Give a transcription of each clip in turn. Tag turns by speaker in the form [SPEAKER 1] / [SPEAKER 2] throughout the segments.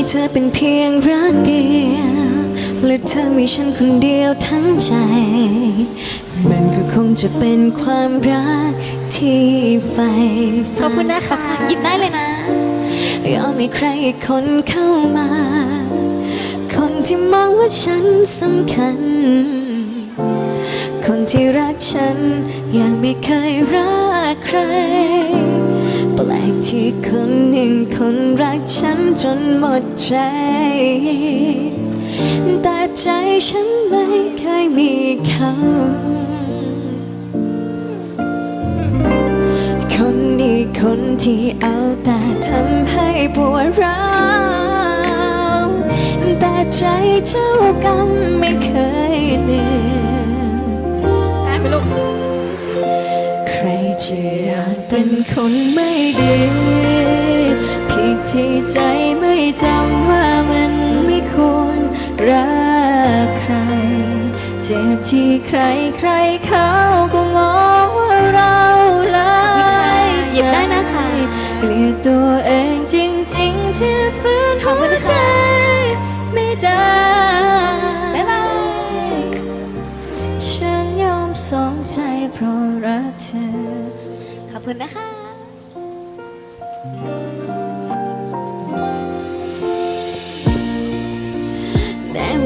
[SPEAKER 1] ให้เธอเป็นเพียงรักเดียวและเธอมีฉันคนเดียวทั้งใจ มันก็คงจะเป็นความรักที่ไฟ
[SPEAKER 2] ขอบคุณนะคะยิบได้เลยนะ
[SPEAKER 1] ยอมให้ใครคนเข้ามา คนที่มองว่าฉันสำคัญ คนที่รักฉันยังไม่เคยรักใครแปลกที่เคย คนรักฉันจนหมดใจ แต่ใจฉันไม่เคยมีเขา คนนี้คนที่เอาแต่ทำให้ปวดร้าวแต่ใจเจ้ากรรมไม่เคยลืม
[SPEAKER 2] ได้ไหมลูก
[SPEAKER 1] ใครจะอยากเป็นคนไม่ดี ที่ใจไม่จำว่ามันไม่ควรรักใคร เจ็บที่ใครใครเขาก็มองว่าเราเลย
[SPEAKER 2] หยิบได้นะคะ
[SPEAKER 1] เกลียดตัวเองจริงๆที่ฝืนหัวใจไม่ได้
[SPEAKER 2] บ๊ายบาย
[SPEAKER 1] ฉันยอมสองใจเพราะรักเธอ
[SPEAKER 2] ขอบคุณนะคะ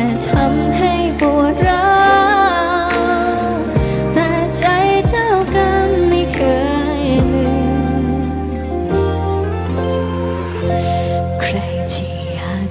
[SPEAKER 1] ่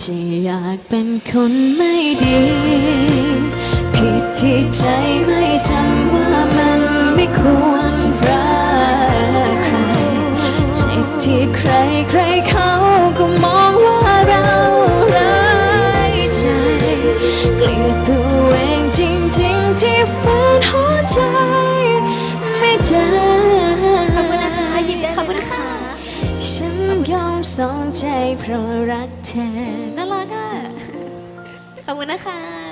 [SPEAKER 1] จะอยากเป็นคนไม่ดี ผิดที่ใจไม่จำว่ามันไม่ควร สองใจเพราะรักเธอ
[SPEAKER 2] น่ารักอะ ขอบคุณนะคะ